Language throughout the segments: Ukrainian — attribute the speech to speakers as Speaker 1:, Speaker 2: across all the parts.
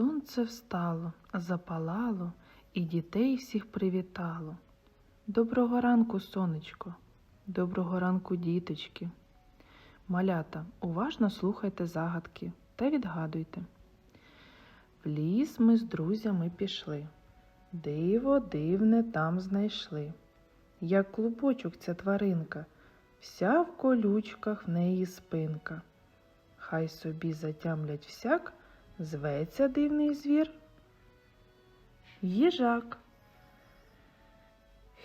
Speaker 1: Сонце встало, запалало і дітей всіх привітало. Доброго ранку, сонечко, доброго ранку, діточки. Малята, уважно слухайте загадки та відгадуйте. В ліс ми з друзями пішли. Диво дивне там знайшли. Як клубочок ця тваринка, вся в колючках в неї спинка. Хай собі затямлять всяк, зветься дивний звір. Їжак.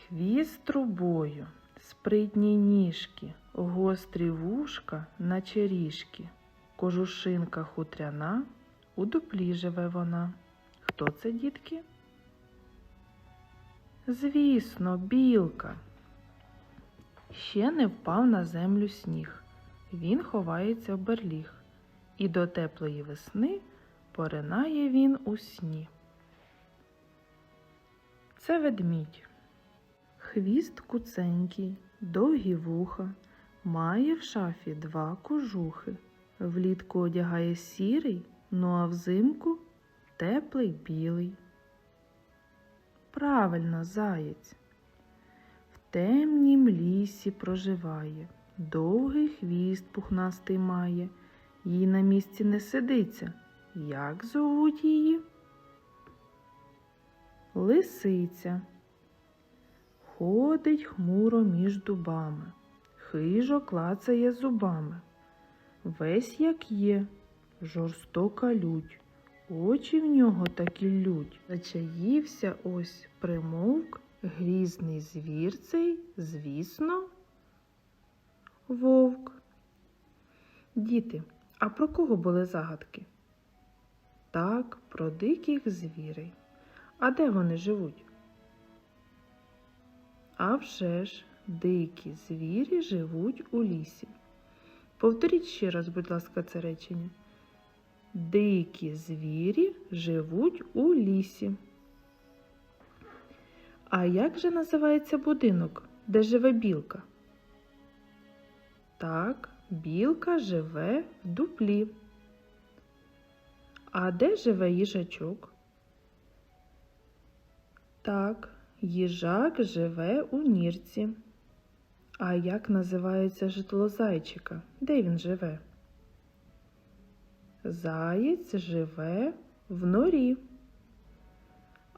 Speaker 1: Хвіст трубою, спритні ніжки, гострі вушка, наче ріжки, кожушинка хутряна, у дуплі живе вона. Хто це, дітки? Звісно, білка. Ще не впав на землю сніг. Він ховається в берліг, і до теплої весни поринає він у сні. Це ведмідь. Хвіст куценький, довгі вуха, має в шафі два кожухи. Влітку одягає сірий, ну а взимку теплий білий. Правильно, заєць. В темнім лісі проживає, довгий хвіст пухнастий має, їй на місці не сидиться. Як зовуть її? Лисиця. Ходить хмуро між дубами, хижо клацає зубами. Весь як є, жорстока лють, очі в нього такі лють. Зачаївся ось примовк грізний звір цей, звісно, вовк. Діти, а про кого були загадки? Так, про диких звірей. А де вони живуть? А вже ж, дикі звірі живуть у лісі. Повторіть ще раз, будь ласка, це речення. Дикі звірі живуть у лісі. А як же називається будинок, де живе білка? Так, білка живе в дуплі. А де живе їжачок? Так, їжак живе у нірці. А як називається житло зайчика? Де він живе? Заєць живе в норі.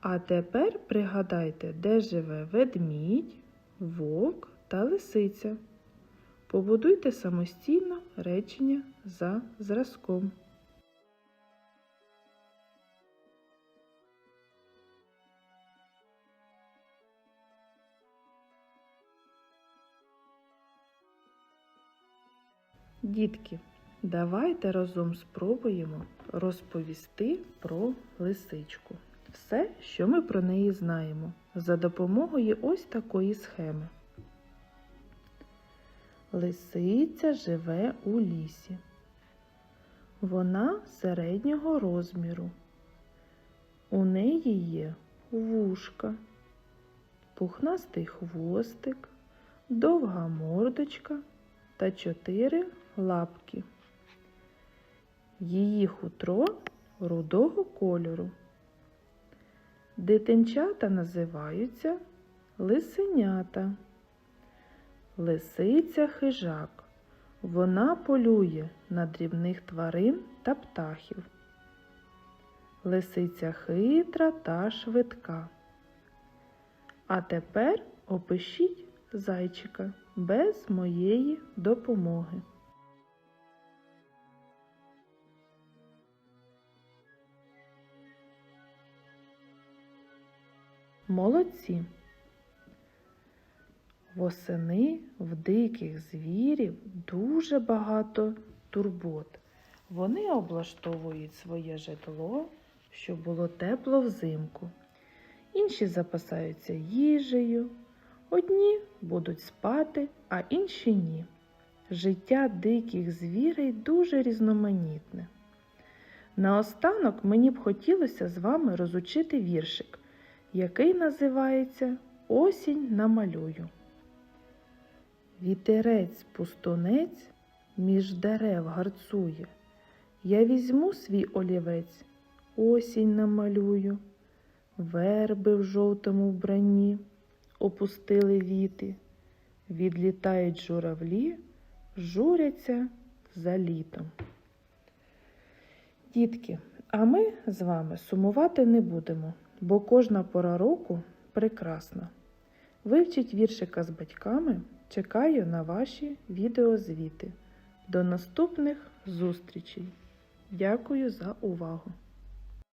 Speaker 1: А тепер пригадайте, де живе ведмідь, вовк та лисиця. Побудуйте самостійно речення за зразком. Дітки, давайте разом спробуємо розповісти про лисичку. Все, що ми про неї знаємо, за допомогою ось такої схеми. Лисиця живе у лісі. Вона середнього розміру. У неї є вушка, пухнастий хвостик, довга мордочка та чотири лапки. Її хутро рудого кольору. Дитинчата називаються лисенята. Лисиця хижак. Вона полює на дрібних тварин та птахів. Лисиця хитра та швидка. А тепер опишіть зайчика без моєї допомоги. Молодці. Восени в диких звірів дуже багато турбот. Вони облаштовують своє житло, щоб було тепло взимку. Інші запасаються їжею. Одні будуть спати, а інші ні. Життя диких звірей дуже різноманітне. Наостанок мені б хотілося з вами розучити віршик, який називається Осінь намалюю. Вітерець пустунець між дерев гарцує. Я візьму свій олівець, осінь намалюю, верби в жовтому вбранні опустили віти, відлітають журавлі, журяться за літом. Дітки, а ми з вами сумувати не будемо, бо кожна пора року прекрасна. Вивчіть віршика з батьками, чекаю на ваші відеозвіти. До наступних зустрічей. Дякую за увагу!